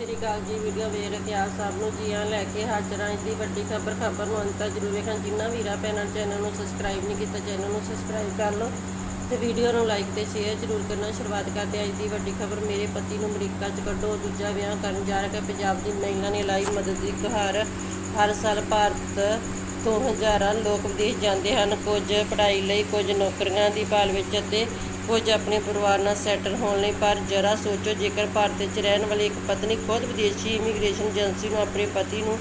ਸ਼੍ਰੀ ਅਕਾਲ ਜੀ ਵੀਡੀਓ ਵੇਖ ਕੇ ਆਪ ਸਭ ਨੂੰ ਜੀਆਂ ਲੈ ਕੇ ਹਾਜ਼ਰ ਹਾਂ ਇਸ ਦੀ ਵੱਡੀ ਖਬਰ ਖਬਰ ਨੂੰ ਅੰਤ ਤੱਕ ਜ਼ਰੂਰ ਵੇਖਣਾ। ਜਿੰਨਾ ਵੀਰਾ ਭੈਣਾਂ ਚੈਨਲ ਨੂੰ ਸਬਸਕ੍ਰਾਈਬ ਨਹੀਂ ਕੀਤਾ ਚੈਨਲ ਨੂੰ ਸਬਸਕ੍ਰਾਈਬ ਕਰ ਲਓ ਤੇ ਵੀਡੀਓ ਨੂੰ ਲਾਈਕ ਤੇ ਸ਼ੇਅਰ ਜ਼ਰੂਰ ਕਰਨਾ। ਸ਼ੁਰੂਆਤ ਕਰਦੇ ਅੱਜ ਦੀ ਵੱਡੀ ਖਬਰ। ਮੇਰੇ ਪਤੀ ਨੂੰ ਅਮਰੀਕਾ 'ਚ ਕੱਢੋ ਦੂਜਾ ਵਿਆਹ ਕਰਨ ਜਾ ਰਿਹਾ ਪੰਜਾਬ ਦੀ ਮਹਿਲਾ ਨੇ ਲਾਈ ਮਦਦ ਦੀ ਗੁਹਾਰ। ਹਰ ਸਾਲ ਭਾਰਤ ਤੋਂ ਹਜ਼ਾਰਾਂ ਲੋਕ ਵਿਦੇਸ਼ ਜਾਂਦੇ ਹਨ। ਕੁਝ ਪੜ੍ਹਾਈ ਲਈ, ਕੁਝ ਨੌਕਰੀਆਂ ਦੀ ਭਾਲ ਵਿੱਚ ਅਤੇ ਕੁਝ ਆਪਣੇ ਪਰਿਵਾਰ ਨਾਲ ਸੈਟਲ ਹੋਣ ਲਈ, ਪਰ ਜਰਾ ਸੋਚੋ, ਜੇਕਰ ਭਾਰਤ ਵਿੱਚ ਰਹਿਣ ਵਾਲੀ ਇੱਕ ਪਤਨੀ ਖੁਦ ਵਿਦੇਸ਼ੀ ਇਮੀਗ੍ਰੇਸ਼ਨ ਏਜੰਸੀ ਨੂੰ ਆਪਣੇ ਪਤੀ ਨੂੰ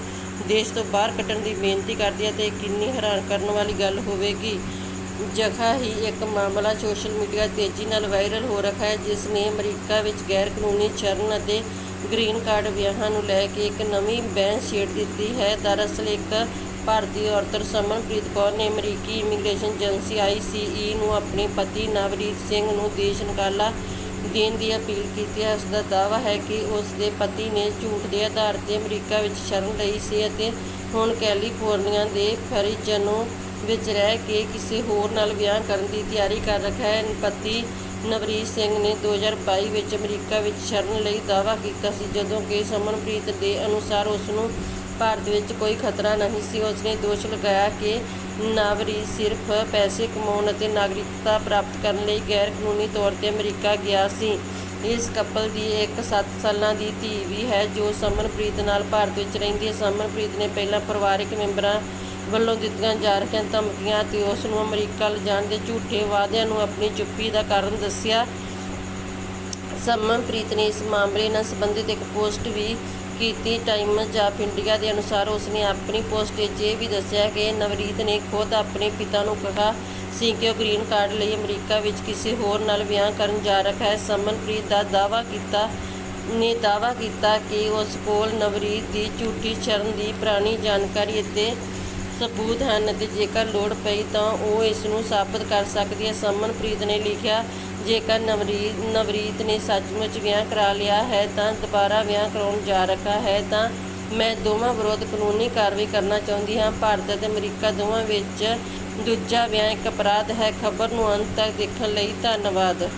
ਦੇਸ਼ ਤੋਂ ਬਾਹਰ ਕੱਢਣ ਦੀ ਬੇਨਤੀ ਕਰਦੀ ਹੈ, ਤੇ ਕਿੰਨੀ ਹੈਰਾਨ ਕਰਨ ਵਾਲੀ ਗੱਲ ਹੋਵੇਗੀ। ਜਗ੍ਹਾ ਹੀ ਇੱਕ ਮਾਮਲਾ ਸੋਸ਼ਲ ਮੀਡੀਆ ਤੇਜ਼ੀ ਨਾਲ ਵਾਇਰਲ ਹੋ ਰਿਹਾ ਹੈ, ਜਿਸ ਨੇ ਅਮਰੀਕਾ ਵਿੱਚ ਗੈਰ ਕਾਨੂੰਨੀ ਚਰਨ ਅਤੇ ਗ੍ਰੀਨ ਕਾਰਡ ਵਿਆਹਾਂ ਨੂੰ ਲੈ ਕੇ ਇੱਕ ਨਵੀਂ ਬਹਿਸ ਛੇੜ ਦਿੱਤੀ ਹੈ। ਦਰਅਸਲ, ਇੱਕ ਭਾਰਤੀ ਔਰਤ ਸਮਨਪ੍ਰੀਤ ਕੌਰ ਨੇ ਅਮਰੀਕੀ ਇਮੀਗ੍ਰੇਸ਼ਨ ਏਜੰਸੀ ਆਈਸੀਈ ਨੂੰ ਆਪਣੇ ਪਤੀ ਨਵਰੀਤ ਸਿੰਘ ਨੂੰ ਦੇਸ਼ ਨਿਕਾਲਾ ਦੇਣ ਦੀ ਅਪੀਲ ਕੀਤੀ ਹੈ। ਉਸ ਦਾ ਦਾਅਵਾ ਹੈ ਕਿ ਉਸ ਦੇ ਪਤੀ ਨੇ ਝੂਠ ਦੇ ਆਧਾਰ ਤੇ ਅਮਰੀਕਾ ਵਿੱਚ ਸ਼ਰਨ ਲਈ ਸੀ ਅਤੇ ਹੁਣ ਕੈਲੀਫੋਰਨੀਆ ਦੇ ਫੈਰੀਜ਼ਨੋ ਵਿੱਚ ਰਹਿ ਕੇ ਕਿਸੇ ਹੋਰ ਨਾਲ ਵਿਆਹ ਕਰਨ ਦੀ ਤਿਆਰੀ ਕਰ ਰੱਖਿਆ ਹੈ। ਪਤੀ ਨਵਰੀਤ ਸਿੰਘ ਨੇ 2022 ਵਿੱਚ ਅਮਰੀਕਾ ਵਿੱਚ ਸ਼ਰਨ ਲਈ ਦਾਅਵਾ ਕੀਤਾ ਸੀ, ਜਦੋਂ ਕਿ ਸਮਨਪ੍ਰੀਤ ਦੇ ਅਨੁਸਾਰ ਉਸ ਨੂੰ ਭਾਰਤ ਵਿੱਚ ਕੋਈ ਖਤਰਾ ਨਹੀਂ ਸੀ। ਉਸਨੇ ਦੋਸ਼ ਲਗਾਇਆ ਕਿ ਨਾਵਰੀ ਸਿਰਫ ਪੈਸੇ ਕਮਾਉਣ ਅਤੇ ਨਾਗਰਿਕਤਾ ਪ੍ਰਾਪਤ ਕਰਨ ਲਈ ਗੈਰ ਕਾਨੂੰਨੀ ਤੌਰ ਤੇ ਅਮਰੀਕਾ ਗਿਆ ਸੀ। ਇਸ ਕਪਲ ਦੀ ਇੱਕ 7 ਸਾਲਾਂ ਦੀ ਧੀ ਵੀ ਹੈ, ਜੋ ਸਮਨਪ੍ਰੀਤ ਨਾਲ ਭਾਰਤ ਵਿੱਚ ਰਹਿੰਦੀ ਹੈ। ਸਮਨਪ੍ਰੀਤ ਨੇ ਪਹਿਲਾਂ ਪਰਿਵਾਰਕ ਮੈਂਬਰਾਂ ਵੱਲੋਂ ਦਿੱਤੀਆਂ ਜਾ ਰਹੀਆਂ ਧਮਕੀਆਂ ਤੇ ਉਸ ਨੂੰ ਅਮਰੀਕਾ ਲਿਜਾਣ ਦੇ ਝੂਠੇ ਵਾਅਦਿਆਂ ਨੂੰ ਆਪਣੀ ਚੁੱਪੀ ਦਾ ਕਾਰਨ ਦੱਸਿਆ। ਸਮਨਪ੍ਰੀਤ ਨੇ ਇਸ ਮਾਮਲੇ ਨਾਲ ਸੰਬੰਧਿਤ ਇੱਕ ਪੋਸਟ ਵੀ ਕੀਤੀ ਟਾਈਮਜ਼ ਆਫ ਇੰਡੀਆ ਦੇ ਅਨੁਸਾਰ ਉਸਨੇ ਆਪਣੀ ਪੋਸਟ ਵਿੱਚ ਇਹ ਵੀ ਦੱਸਿਆ ਕਿ ਨਵਰੀਤ ਨੇ ਖੁਦ ਆਪਣੇ ਪਿਤਾ ਨੂੰ ਕਿਹਾ ਸੀ ਕਿ ਉਹ ਗ੍ਰੀਨ ਕਾਰਡ ਲਈ ਅਮਰੀਕਾ ਵਿੱਚ ਕਿਸੇ ਹੋਰ ਨਾਲ ਵਿਆਹ ਕਰਨ ਜਾ ਰਿਹਾ ਹੈ। ਸਮਨਪ੍ਰੀਤ ਦਾ ਦਾਅਵਾ ਕੀਤਾ, ਨੇ ਦਾਅਵਾ ਕੀਤਾ ਕਿ ਉਸ ਕੋਲ ਨਵਰੀਤ ਦੀ ਝੂਠੀ ਸ਼ਰਨ ਦੀ ਪੁਰਾਣੀ ਜਾਣਕਾਰੀ ਅਤੇ ਸਬੂਤ ਹਨ ਅਤੇ ਜੇਕਰ ਲੋੜ ਪਈ ਤਾਂ ਉਹ ਇਸ ਨੂੰ ਸਾਬਤ ਕਰ ਸਕਦੀ ਹੈ। ਸਮਨਪ੍ਰੀਤ ਨੇ ਲਿਖਿਆ, ਜੇਕਰ ਨਵਰੀਤ ਨਵਰੀਤ ਨੇ ਸੱਚਮੁੱਚ ਵਿਆਹ ਕਰਾ ਲਿਆ ਹੈ ਤਾਂ ਦੁਬਾਰਾ ਵਿਆਹ ਕਰਾਉਣ ਜਾ ਰੱਖਾ ਹੈ ਤਾਂ ਮੈਂ ਦੋਵਾਂ ਵਿਰੁੱਧ ਕਾਨੂੰਨੀ ਕਾਰਵਾਈ ਕਰਨਾ ਚਾਹੁੰਦੀ ਹਾਂ। ਭਾਰਤ ਅਤੇ ਅਮਰੀਕਾ ਦੋਵਾਂ ਵਿੱਚ ਦੂਜਾ ਵਿਆਹ ਇੱਕ ਅਪਰਾਧ ਹੈ। ਖਬਰ ਨੂੰ ਅੰਤ ਤੱਕ ਦੇਖਣ ਲਈ ਧੰਨਵਾਦ।